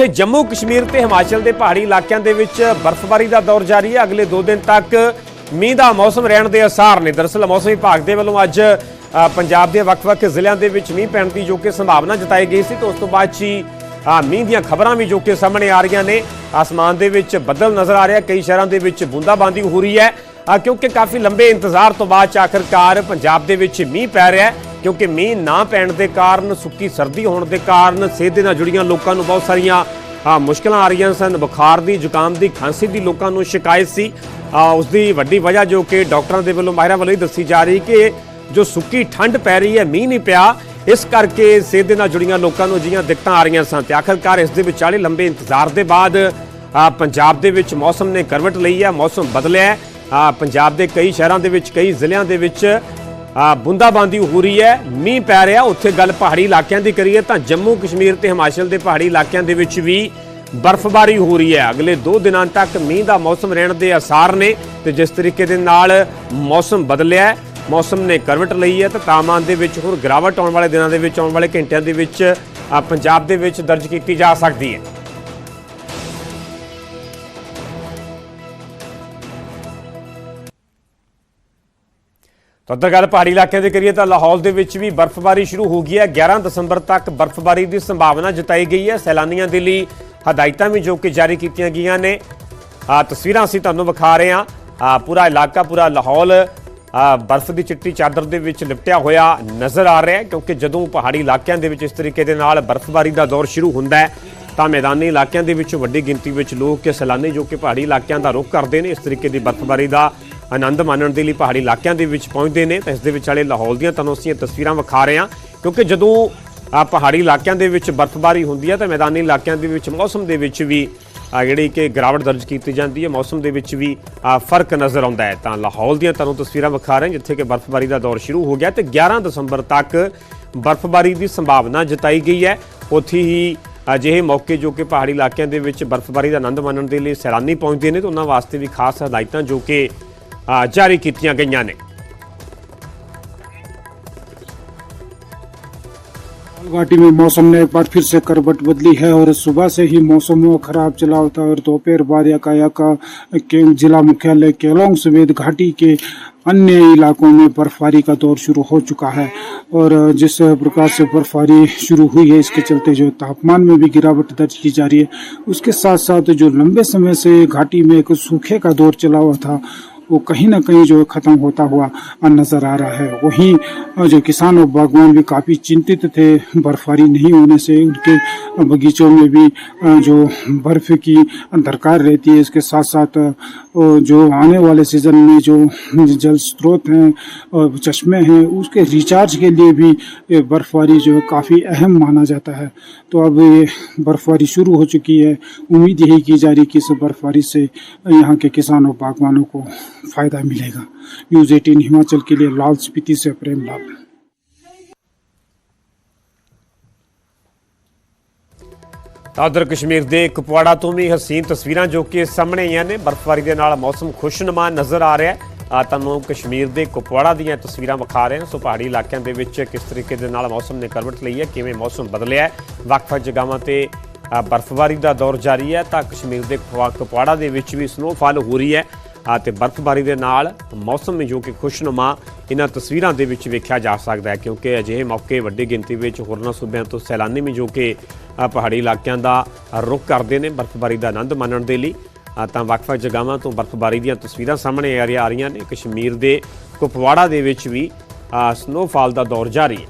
ਉੱਥੇ ਜੰਮੂ ਕਸ਼ਮੀਰ ਤੇ ਹਿਮਾਚਲ ਦੇ ਪਹਾੜੀ ਇਲਾਕਿਆਂ ਦੇ ਵਿੱਚ ਬਰਫ਼ਬਾਰੀ ਦਾ ਦੌਰ ਜਾਰੀ ਹੈ। ਅਗਲੇ 2 ਦਿਨ ਤੱਕ ਮੀਂਹ ਦਾ ਮੌਸਮ ਰਹਿਣ ਦੇ ਅਸਾਰ ਨੇ। ਦਰਅਸਲ ਮੌਸਮ ਵਿਭਾਗ ਦੇ ਵੱਲੋਂ ਅੱਜ ਪੰਜਾਬ ਦੇ ਵੱਖ-ਵੱਖ ਜ਼ਿਲ੍ਹਿਆਂ ਦੇ ਵਿੱਚ ਮੀਂਹ ਪੈਣ ਦੀ ਜੋ ਕਿ ਸੰਭਾਵਨਾ ਜਤਾਈ ਗਈ ਸੀ, ਤੇ ਉਸ ਤੋਂ ਬਾਅਦ 'ਚ ਹੀ ਮੀਂਹ ਦੀਆਂ ਖਬਰਾਂ ਵੀ ਜੋ ਕਿ ਸਾਹਮਣੇ ਆ ਰਹੀਆਂ ਨੇ। ਆਸਮਾਨ ਦੇ ਵਿੱਚ ਬੱਦਲ ਨਜ਼ਰ ਆ ਰਿਹਾ ਕਈ ਸ਼ਹਿਰਾਂ ਦੇ ਵਿੱਚ ਬੂੰਦਾਬਾਂਦੀ ਹੋ ਰਹੀ ਹੈ। ਕਿਉਂਕਿ ਕਾਫੀ ਲੰਬੇ ਇੰਤਜ਼ਾਰ ਤੋਂ ਬਾਅਦ 'ਚ ਆਖਰਕਾਰ ਪੰਜਾਬ ਦੇ ਵਿੱਚ ਮੀਂਹ ਪੈ ਰਿਹਾ ਹੈ। ਕਿਉਂਕਿ ਮੀਂਹ ਨਾ ਪੈਣ ਦੇ ਕਾਰਨ, ਸੁੱਕੀ ਸਰਦੀ ਹੋਣ ਦੇ ਕਾਰਨ ਸਿਹਤ ਦੇ ਨਾਲ ਜੁੜੀਆਂ ਲੋਕਾਂ ਨੂੰ ਬਹੁਤ ਸਾਰੀਆਂ ਆ ਮੁਸ਼ਕਲਾਂ ਆ ਰਹੀਆਂ ਸਨ। ਬੁਖਾਰ ਦੀ, ਜ਼ੁਕਾਮ ਦੀ, ਖਾਂਸੀ ਦੀ ਲੋਕਾਂ ਨੂੰ ਸ਼ਿਕਾਇਤ ਸੀ। ਆ ਉਸ ਦੀ ਵੱਡੀ ਵਜ੍ਹਾ ਜੋ ਕਿ ਡਾਕਟਰਾਂ ਦੇ ਵੱਲੋਂ ਮਾਹਿਰਾਂ ਵੱਲੋਂ ਹੀ ਦੱਸੀ ਜਾ ਰਹੀ ਕਿ ਜੋ ਸੁੱਕੀ ਠੰਡ ਪੈ ਰਹੀ ਹੈ, ਮੀਂਹ ਨਹੀਂ ਪਿਆ, ਇਸ ਕਰਕੇ ਸਿਹਤ ਦੇ ਨਾਲ ਜੁੜੀਆਂ ਲੋਕਾਂ ਨੂੰ ਅਜਿਹੀਆਂ ਦਿੱਕਤਾਂ ਆ ਰਹੀਆਂ ਸਨ। ਤੇ ਆਖਰਕਾਰ ਇਸ ਦੇ ਵਿਚਾਲੇ ਲੰਬੇ ਇੰਤਜ਼ਾਰ ਦੇ ਬਾਅਦ ਪੰਜਾਬ ਦੇ ਵਿੱਚ ਮੌਸਮ ਨੇ ਕਰਵਟ ਲਈ ਹੈ, ਮੌਸਮ ਬਦਲਿਆ ਹੈ। ਪੰਜਾਬ ਦੇ ਕਈ ਸ਼ਹਿਰਾਂ ਦੇ ਵਿੱਚ, ਕਈ ਜ਼ਿਲ੍ਹਿਆਂ ਦੇ ਵਿੱਚ ਬੁੰਦਾਬਾਂਦੀ ਹੋ ਰਹੀ ਹੈ, ਮੀਂਹ ਪੈ ਰਿਹਾ, ਉੱਥੇ ਗੱਲ ਪਹਾੜੀ ਇਲਾਕਿਆਂ ਦੀ ਕਰੀਏ ਤਾਂ ਜੰਮੂ ਕਸ਼ਮੀਰ ਤੇ ਹਿਮਾਚਲ ਦੇ ਪਹਾੜੀ ਇਲਾਕਿਆਂ ਦੇ ਵਿੱਚ ਵੀ ਬਰਫ਼ਬਾਰੀ ਹੋ ਰਹੀ ਹੈ। ਅਗਲੇ 2 ਦਿਨਾਂ ਤੱਕ ਮੀਂਹ ਦਾ ਮੌਸਮ ਰਹਿਣ ਦੇ ਆਸਾਰ ਨੇ ਤੇ ਜਿਸ ਤਰੀਕੇ ਦੇ ਨਾਲ ਮੌਸਮ ਬਦਲਿਆ ਹੈ, ਮੌਸਮ ਨੇ ਕਰਵਟ ਲਈ ਹੈ ਤਾਂ ਤਾਪਮਾਨ ਦੇ ਵਿੱਚ ਹੋਰ ਗਿਰਾਵਟ ਆਉਣ ਵਾਲੇ ਦਿਨਾਂ ਦੇ ਵਿੱਚ, ਆਉਣ ਵਾਲੇ ਘੰਟਿਆਂ ਦੇ ਵਿੱਚ ਪੰਜਾਬ ਦੇ ਵਿੱਚ ਦਰਜ ਕੀਤੀ ਜਾ ਸਕਦੀ ਹੈ। ਤਾਂ ਉੱਧਰ ਗੱਲ ਪਹਾੜੀ ਇਲਾਕਿਆਂ ਦੇ ਕਰੀਏ ਤਾਂ ਲਾਹੌਲ ਦੇ ਵਿੱਚ ਵੀ ਬਰਫ਼ਬਾਰੀ ਸ਼ੁਰੂ ਹੋ ਗਈ ਹੈ। 11 ਦਸੰਬਰ ਤੱਕ ਬਰਫ਼ਬਾਰੀ ਦੀ ਸੰਭਾਵਨਾ ਜਤਾਈ ਗਈ ਹੈ। ਸੈਲਾਨੀਆਂ ਦੇ ਲਈ ਹਦਾਇਤਾਂ ਵੀ ਜੋ ਕਿ ਜਾਰੀ ਕੀਤੀਆਂ ਗਈਆਂ ਨੇ। ਆ ਤਸਵੀਰਾਂ ਅਸੀਂ ਤੁਹਾਨੂੰ ਵਿਖਾ ਰਹੇ ਹਾਂ। ਆ ਪੂਰਾ ਇਲਾਕਾ, ਪੂਰਾ ਲਾਹੌਲ ਬਰਫ਼ ਦੀ ਚਿੱਟੀ ਚਾਦਰ ਦੇ ਵਿੱਚ ਲਿਪਟਿਆ ਹੋਇਆ ਨਜ਼ਰ ਆ ਰਿਹਾ ਹੈ ਕਿਉਂਕਿ ਜਦੋਂ ਪਹਾੜੀ ਇਲਾਕਿਆਂ ਦੇ ਵਿੱਚ ਇਸ ਤਰੀਕੇ ਦੇ ਨਾਲ ਬਰਫ਼ਬਾਰੀ ਦਾ ਦੌਰ ਸ਼ੁਰੂ ਹੁੰਦਾ ਹੈ, ਤਾਂ ਮੈਦਾਨੀ ਇਲਾਕਿਆਂ ਦੇ ਵਿੱਚ ਵੱਡੀ ਗਿਣਤੀ ਵਿੱਚ ਲੋਕ ਕਿ ਸੈਲਾਨੀ ਜੋ ਕਿ ਪਹਾੜੀ ਇਲਾਕਿਆਂ ਦਾ ਰੁਖ ਕਰਦੇ ਨੇ, ਇਸ ਤਰੀਕੇ ਦੀ ਬਰਫ਼ਬਾਰੀ ਦਾ ਆਨੰਦ ਮਾਣਨ ਦੇ ਲਈ ਪਹਾੜੀ ਇਲਾਕਿਆਂ ਦੇ ਵਿੱਚ ਪਹੁੰਚਦੇ ਨੇ। ਤਾਂ ਇਸ ਦੇ ਵਿਚਾਲੇ ਲਾਹੌਲ ਦੀਆਂ ਤੁਹਾਨੂੰ ਅਸੀਂ ਇਹ ਤਸਵੀਰਾਂ ਵਿਖਾ ਰਹੇ ਹਾਂ। ਕਿਉਂਕਿ ਜਦੋਂ ਆ ਪਹਾੜੀ ਇਲਾਕਿਆਂ ਦੇ ਵਿੱਚ ਬਰਫ਼ਬਾਰੀ ਹੁੰਦੀ ਹੈ, ਤਾਂ ਮੈਦਾਨੀ ਇਲਾਕਿਆਂ ਦੇ ਵਿੱਚ ਮੌਸਮ ਦੇ ਵਿੱਚ ਵੀ ਜਿਹੜੀ ਕਿ ਗਿਰਾਵਟ ਦਰਜ ਕੀਤੀ ਜਾਂਦੀ ਹੈ, ਮੌਸਮ ਦੇ ਵਿੱਚ ਵੀ ਫ਼ਰਕ ਨਜ਼ਰ ਆਉਂਦਾ ਹੈ। ਤਾਂ ਲਾਹੌਲ ਦੀਆਂ ਤੁਹਾਨੂੰ ਤਸਵੀਰਾਂ ਵਿਖਾ ਰਹੇ ਹਾਂ, ਜਿੱਥੇ ਕਿ ਬਰਫ਼ਬਾਰੀ ਦਾ ਦੌਰ ਸ਼ੁਰੂ ਹੋ ਗਿਆ ਤੇ 11 ਦਸੰਬਰ ਤੱਕ ਬਰਫ਼ਬਾਰੀ ਦੀ ਸੰਭਾਵਨਾ ਜਤਾਈ ਗਈ ਹੈ। ਉੱਥੇ ਹੀ ਅਜਿਹੇ ਮੌਕੇ ਜੋ ਕਿ ਪਹਾੜੀ ਇਲਾਕਿਆਂ ਦੇ ਵਿੱਚ ਬਰਫ਼ਬਾਰੀ ਦਾ ਆਨੰਦ ਮਾਣਨ ਦੇ ਲਈ ਸੈਲਾਨੀ ਪਹੁੰਚਦੇ ਨੇ, ਤਾਂ ਉਹਨਾਂ ਵਾਸਤੇ ਵੀ ਖਾਸ ਹਦਾਇਤਾਂ ਜੋ ਕਿ ਜਾਰੀ ਕੀਤੀਆਂ ਗਈਆਂ ਨੇ घाटी में मौसम ने एक बार फिर से करवट बदली है और सुबह से ही मौसम वो खराब चला होता है और दोपहर बाद याकायाका के जिला मुख्यालय केलोंग समेत घाटी के अन्य इलाकों में बर्फबारी का दौर शुरू हो चुका है और जिस प्रकार से बर्फबारी शुरू हुई है इसके चलते जो तापमान में भी गिरावट दर्ज की जा रही है उसके साथ साथ जो लंबे समय से घाटी में एक सूखे का दौर चला हुआ था वो कहीं ना कहीं जो है खत्म होता हुआ नज़र आ रहा है। वहीं जो किसान और बागवान भी काफ़ी चिंतित थे, बर्फबारी नहीं होने से उनके बगीचों में भी जो बर्फ़ की दरकार रहती है, इसके साथ साथ जो आने वाले सीज़न में जो जल स्रोत हैं और चश्मे हैं, उसके रिचार्ज के लिए भी बर्फबारी जो है काफ़ी अहम माना जाता है। तो अब ये बर्फबारी शुरू हो चुकी है। उम्मीद यही की जा रही कि इस बर्फबारी से यहाँ के किसानों बागवानों को फायदा मिलेगा न्यूज 18 हिमाचल के लिए लाल स्पीति से प्रेम लाल ਤਾਂ ਉਧਰ ਕਸ਼ਮੀਰ ਦੇ ਕੁਪਵਾੜਾ ਤੋਂ ਵੀ ਹਸੀਨ ਤਸਵੀਰਾਂ ਜੋ ਕਿ ਸਾਹਮਣੇ ਆਈਆਂ ਨੇ ਬਰਫ਼ਬਾਰੀ ਦੇ ਨਾਲ ਮੌਸਮ ਖੁਸ਼ਨੁਮਾ ਨਜ਼ਰ ਆ ਰਿਹਾ ਹੈ ਆ ਤੁਹਾਨੂੰ ਕਸ਼ਮੀਰ ਦੇ ਕੁਪਵਾੜਾ ਦੀਆਂ ਤਸਵੀਰਾਂ ਵਿਖਾ ਰਹੇ ਹਾਂ ਸੋ ਪਹਾੜੀ ਇਲਾਕਿਆਂ ਦੇ ਵਿੱਚ ਕਿਸ ਤਰੀਕੇ ਦੇ ਨਾਲ ਮੌਸਮ ਨੇ ਕਰਵਟ ਲਈ ਹੈ ਕਿਵੇਂ ਮੌਸਮ ਬਦਲਿਆ ਹੈ ਵੱਖ-ਵੱਖ ਜਗ੍ਹਾਵਾਂ ਤੇ ਆ, ਬਰਫ਼ਬਾਰੀ ਦਾ ਦੌਰ ਜਾਰੀ ਹੈ ਤਾਂ ਕਸ਼ਮੀਰ ਦੇ ਕੁਪਵਾ- ਕੁਪਵਾੜਾ ਦੇ ਵਿੱਚ ਵੀ ਸਨੋਫਾਲ ਹੋ ਰਹੀ ਹੈ ਅਤੇ ਬਰਫ਼ਬਾਰੀ ਦੇ ਨਾਲ ਮੌਸਮ ਜੋ ਕਿ ਖੁਸ਼ਨੁਮਾ ਇਹਨਾਂ ਤਸਵੀਰਾਂ ਦੇ ਵਿੱਚ ਵੇਖਿਆ ਜਾ ਸਕਦਾ ਹੈ, ਕਿਉਂਕਿ ਅਜਿਹੇ ਮੌਕੇ ਵੱਡੀ ਗਿਣਤੀ ਵਿੱਚ ਹੋਰਨਾਂ ਸੂਬਿਆਂ ਤੋਂ ਸੈਲਾਨੀ ਵੀ ਜੋ ਕਿ ਪਹਾੜੀ ਇਲਾਕਿਆਂ ਦਾ ਰੁਖ ਕਰਦੇ ਨੇ ਬਰਫ਼ਬਾਰੀ ਦਾ ਆਨੰਦ ਮਾਣਨ ਦੇ ਲਈ। ਤਾਂ ਵੱਖ-ਵੱਖ ਜਗ੍ਹਾਵਾਂ ਤੋਂ ਬਰਫ਼ਬਾਰੀ ਦੀਆਂ ਤਸਵੀਰਾਂ ਸਾਹਮਣੇ ਆ ਰਹੀਆਂ ਆ ਰਹੀਆਂ ਨੇ। ਕਸ਼ਮੀਰ ਦੇ, ਕੁਪਵਾੜਾ ਦੇ ਵਿੱਚ ਵੀ ਸਨੋਫਾਲ ਦਾ ਦੌਰ ਜਾਰੀ ਹੈ।